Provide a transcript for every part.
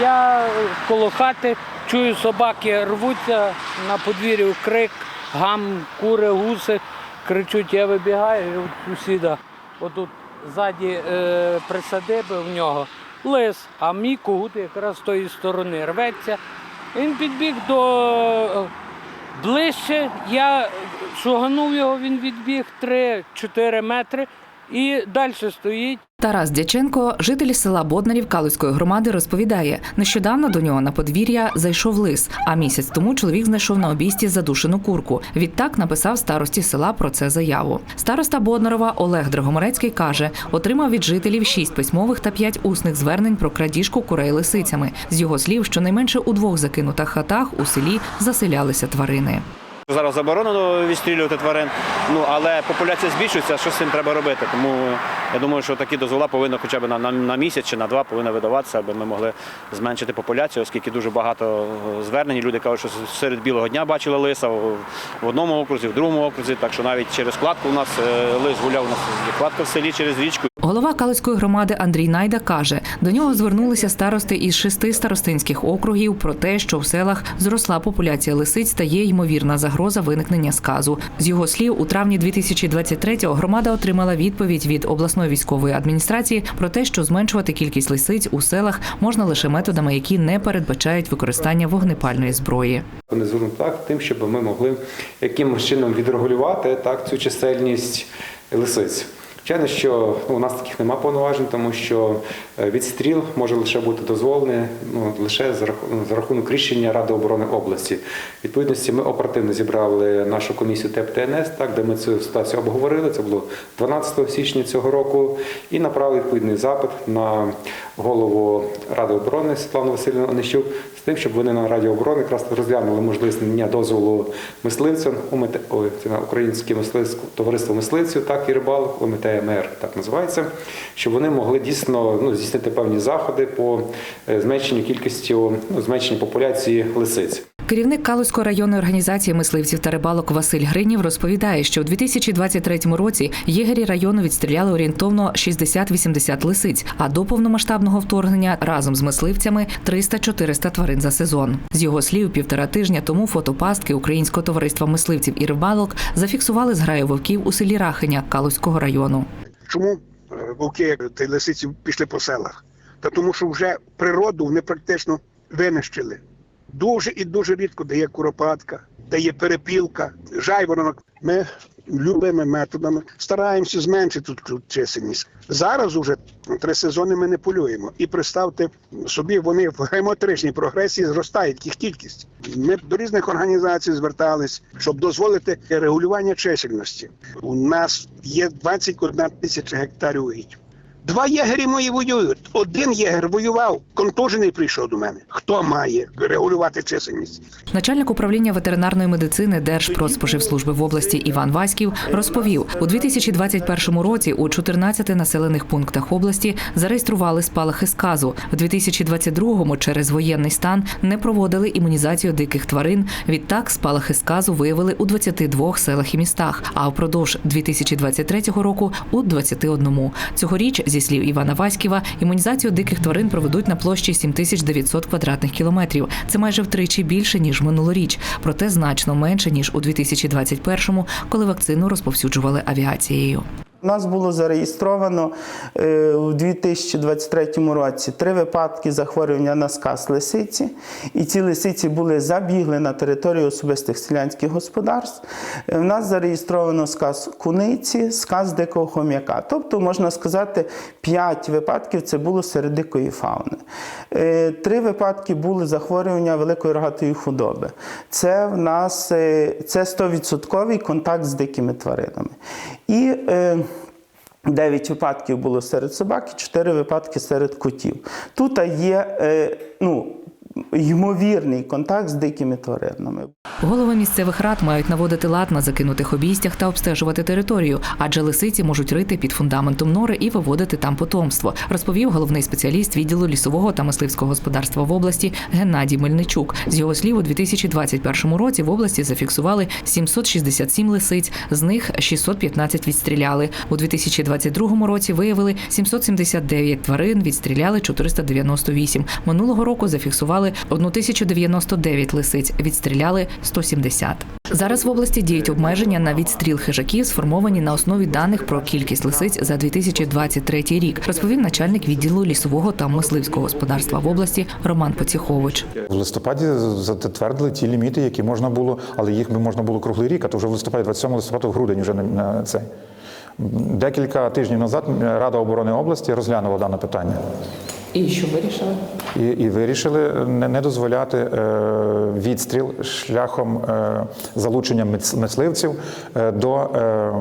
Я коло хати чую, собаки рвуться на подвір'ю крик, гам, кури, гуси. Кричуть, я вибігаю, і сусіда. Отут ззаді е, присадиби в нього лис, а мій когут якраз з тої сторони рветься. Він підбіг до ближче. Я шуганув його, він відбіг 3-4 метри і далі стоїть. Тарас Дяченко, житель села Боднарів Калузької громади, розповідає, нещодавно до нього на подвір'я зайшов лис, а місяць тому чоловік знайшов на обійсті задушену курку. Відтак написав старості села про це заяву. Староста Боднарова Олег Драгоморецький каже, отримав від жителів шість письмових та п'ять усних звернень про крадіжку курей лисицями. З його слів, щонайменше у двох закинутих хатах у селі заселялися тварини. Зараз заборонено відстрілювати тварин, ну але популяція збільшується, що з цим треба робити. Тому я думаю, що такі дозвола повинні хоча б на, на, на місяць чи на два повинні видаватися, аби ми могли зменшити популяцію, оскільки дуже багато звернень. Люди кажуть, що серед білого дня бачили лиса в одному окрузі, в другому окрузі. Так що навіть через кладку у нас е, лис гуляв у нас кладка в селі через річку. Голова Калицької громади Андрій Найда каже, до нього звернулися старости із шести старостинських округів про те, що в селах зросла популяція лисиць та є ймовірна загроза виникнення сказу. З його слів, у травні 2023-го громада отримала відповідь від обласної військової адміністрації про те, що зменшувати кількість лисиць у селах можна лише методами, які не передбачають використання вогнепальної зброї. Вони звернуть так, тим, щоб ми могли якимось чином відрегулювати так цю чисельність лисиць. Звичайно, що ну, у нас таких нема повноважень, тому що е, відстріл може лише бути дозволений ну, лише за рахунок рішення Ради оборони області. Відповідності ми оперативно зібрали нашу комісію ТЕП-ТНС, так, де ми цю ситуацію обговорили. Це було 12 січня цього року, і направили відповідний запит на голову Ради оборони Світлану Васильівну Онищук тим, щоб вони на Раді оборони якраз розглянули можливість надання дозволу мисливцям на українське мисливське товариство мисливців, так і рибалок, ОМТМР, так називається, щоб вони могли дійсно ну, здійснити певні заходи по е, зменшенню кількості ну, зменшенню популяції лисиць. Керівник Калузької районної організації мисливців та рибалок Василь Гринів розповідає, що у 2023 році єгері району відстріляли орієнтовно 60-80 лисиць, а до повномасштабного вторгнення разом з мисливцями 300-400 тварин за сезон. З його слів, півтора тижня тому фотопастки Українського товариства мисливців і рибалок зафіксували зграю вовків у селі Рахиня Калузького району. Чому е, вовки та лисиці пішли по селах? Та тому, що вже природу вони практично винищили. Дуже і дуже рідко дає куропатка, дає перепілка, жайворонок. Ми любими методами стараємося зменшити цю чисельність. Зараз уже три сезони ми не полюємо. І представте собі, вони в геометричній прогресії зростають їх кількість. Ми до різних організацій звертались, щоб дозволити регулювання чисельності. У нас є 21 тисяча гектарів угідь. Два єгері мої воюють. Один єгер воював, контужений прийшов до мене. Хто має регулювати чисельність? Начальник управління ветеринарної медицини Держпродспоживслужби в області Іван Васьків розповів, у 2021 році у 14 населених пунктах області зареєстрували спалахи сказу. В 2022-му через воєнний стан не проводили імунізацію диких тварин. Відтак спалахи сказу виявили у 22 селах і містах, а впродовж 2023 року у 21. Цьогоріч, зі слів Івана Васьківа, імунізацію диких тварин проведуть на площі 7900 квадратних кілометрів. Це майже втричі більше ніж минулоріч, проте значно менше ніж у 2021-му, коли вакцину розповсюджували авіацією. У нас було зареєстровано е, у 2023 році три випадки захворювання на сказ лисиці, і ці лисиці були забігли на територію особистих селянських господарств. Е, У нас зареєстровано сказ куниці, сказ дикого хом'яка. Тобто, можна сказати, п'ять випадків це було серед дикої фауни. Е, Три випадки були захворювання великої рогатої худоби. Це в нас е, це 100% контакт з дикими тваринами. І е, 9 випадків було серед собак і 4 випадки серед котів. Тут є, е, ну, ймовірний контакт з дикими тваринами. Голови місцевих рад мають наводити лад на закинутих обійстях та обстежувати територію, адже лисиці можуть рити під фундаментом нори і виводити там потомство, розповів головний спеціаліст відділу лісового та мисливського господарства в області Геннадій Мельничук. З його слів, у 2021 році в області зафіксували 767 лисиць, з них 615 відстріляли. У 2022 році виявили 779 тварин, відстріляли 498. Минулого року зафіксували 1099 лисиць, відстріляли 170. Зараз в області діють обмеження на відстріл хижаків, сформовані на основі даних про кількість лисиць за 2023 рік, розповів начальник відділу лісового та мисливського господарства в області Роман Поціхович. В листопаді затвердили ті ліміти, які можна було, але їх би можна було круглий рік, а то вже в листопаді, 27 листопада, грудень вже на цей. Декілька тижнів назад Рада оборони області розглянула дане питання. І що вирішили? І, і вирішили не, не дозволяти е, відстріл шляхом е, залучення мис- мисливців е, до. Е,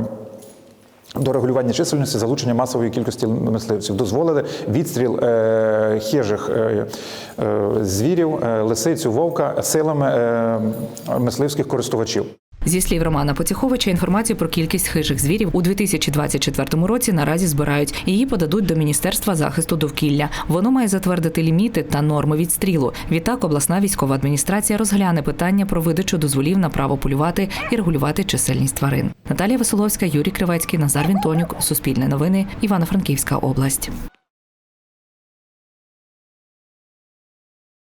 до регулювання чисельності залучення масової кількості мисливців дозволили відстріл е, хижих е, е, звірів, е, лисицю, вовка силами е, мисливських користувачів. Зі слів Романа Поціховича, інформацію про кількість хижих звірів у 2024 році наразі збирають. Її подадуть до Міністерства захисту довкілля. Воно має затвердити ліміти та норми відстрілу. Відтак обласна військова адміністрація розгляне питання про видачу дозволів на право полювати і регулювати чисельність тварин. Наталія Веселовська, Юрій Кривецький, Назар Вінтонюк, Суспільне новини, Івано-Франківська область.